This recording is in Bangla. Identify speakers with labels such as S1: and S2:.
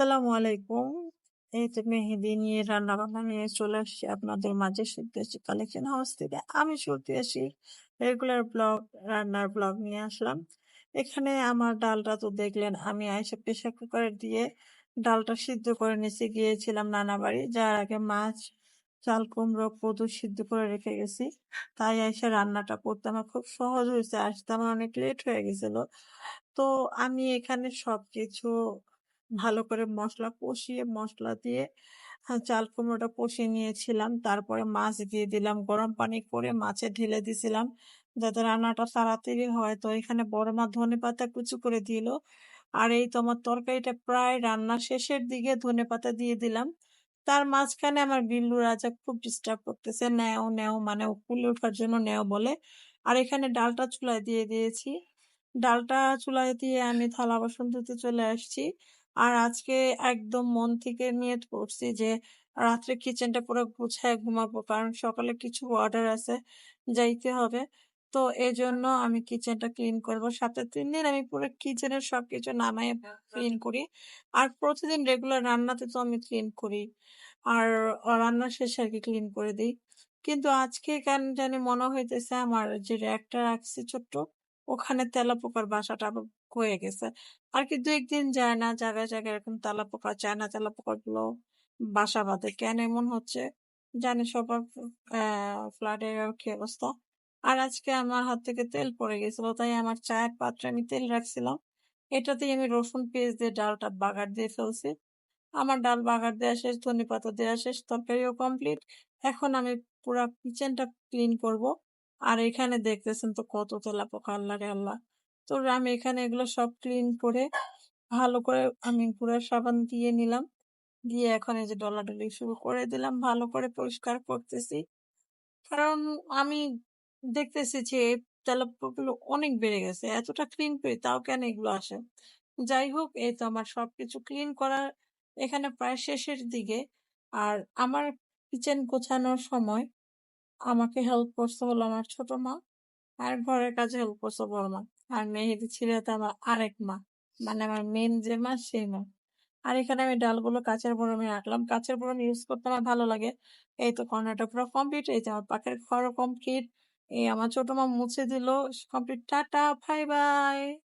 S1: আসসালামু আলাইকুম। এই যে মেহেদি নিয়ে, রান্নাবান্না নিয়ে চলে আসছি আপনাদের মাঝে শুরুতেছি কালেকশন হাউস থেকে। আমি আসি রেগুলার ব্লগ রান্নার ব্লগ নিয়ে আসলাম। এখানে আমার ডালটা তো দেখলেন, আমি আইসা প্রেসার কুকারে দিয়ে ডালটা সিদ্ধ করে নিচে গিয়েছিলাম নানা বাড়ি, যার আগে মাছ, চাল, কুমড়ো, কদু সিদ্ধ করে রেখে গেছি তাই এসে রান্নাটা করতে আমার খুব সহজ হয়েছে, আসতে আমার অনেক লেট হয়ে গেছিল তো আমি এখানে সবকিছু ভালো করে মশলা কষিয়ে, মশলা দিয়ে চাল কুমড়োটা কষিয়ে নিয়েছিলাম। তারপরে মাছ দিয়ে দিলাম, গরম পানি করে মাছে ঢেলে দিছিলাম যাতে রান্নাটা তাড়াতাড়ি হয়। তো এখানে বড় মা ধনে পাতা কুচু করে দিল। আর এই তোমার তরকারিটা প্রায় রান্না শেষের দিকে ধনে পাতা দিয়ে দিলাম। তার মাঝখানে আমার বিল্লু রাজা খুব ডিস্টার্ব করতেছে। নেও নেও মানে কুলে ওঠার জন্য নেও বলে। আর এখানে ডালটা চুলায় দিয়ে দিয়েছি। ডালটা চুলায় দিয়ে আমি থালা বাসন ধুতে চলে আসছি। আর আজকে একদম মন থেকে নিয়ত করছি যে রাত্রে কিচেনটা পুরো গুছায় ঘুমাবো। কারণ সকালে কিছু অর্ডার আছে যাইতে হবে। তো এই জন্য আমি কিচেনটা ক্লিন করব। সাথে তিন দিন আমি পুরো কিচেনের সবকিছু নামাই ক্লিন করি। আর প্রতিদিন রেগুলার রান্নাতে তো আমি ক্লিন করি। আর রান্না শেষে আর কি ক্লিন করে দিই। কিন্তু আজকে কেন জানি মনে হইতেছে আমার যে র্যাকটা রাখছি ছোট্ট ওখানে তেলাপোকার বাসাটা আবার হয়ে গেছে। আর কি দু একদিন যায় না, জায়গায় জায়গায় এরকম তেলাপোকা চায়না তেলাপোকা গুলো বাসা বাঁধে। কেন এমন হচ্ছে? জানি সবার ফ্ল্যাটের কি অবস্থা। আর আজকে আমার হাত থেকে তেল পড়ে গেছিল, তাই আমার চায়ের পাত্রে আমি তেল রাখছিলাম। এটাতেই আমি রসুন, পেঁয়াজ দিয়ে ডালটা বাগার দিয়ে ফেলছি। আমার ডাল বাগার দেওয়া শেষ ধনে পাতা দেওয়া শেষ, তরকারিও কমপ্লিট এখন আমি পুরো কিচেনটা ক্লিন করব। আর এখানে দেখতেছেন তো কত তেলা পোকা আল্লাহ আল্লাহ। তো আমি এখানে এগুলো সব ক্লিন করে ভালো করে আমি পুরো সাবান দিয়ে নিলাম। দিয়ে এখন এই যে ডলাডলি শুরু করে দিলাম, ভালো করে পরিষ্কার করতেছি। কারণ আমি দেখতেছি যে তেলাপোকাগুলো অনেক বেড়ে গেছে, এতটা ক্লিন করি তাও কেন এগুলো আসে? যাই হোক, এই তো আমার সবকিছু ক্লিন করার এখানে প্রায় শেষের দিকে। আর আমার কিচেন গোছানোর সময় আমাকে হেল্প করছে হলো আমার ছোট মা, আর ঘরের কাজে হেল্প করছে বড় মা, আর মেহেদি ছিল আমার আরেক মা মানে আমার মেন যে মা সেই মা। আর এখানে আমি ডালগুলো কাঁচের বরমে রাখলাম। কাঁচের বরম ইউজ করতে আমার ভালো লাগে। এই তো কর্নারটা পুরো কমপ্লিট এই যে আমার পাখের ঘরও কমপ্লিট এই আমার ছোট মা মুছে দিল কমপ্লিট টাটা বাই বাই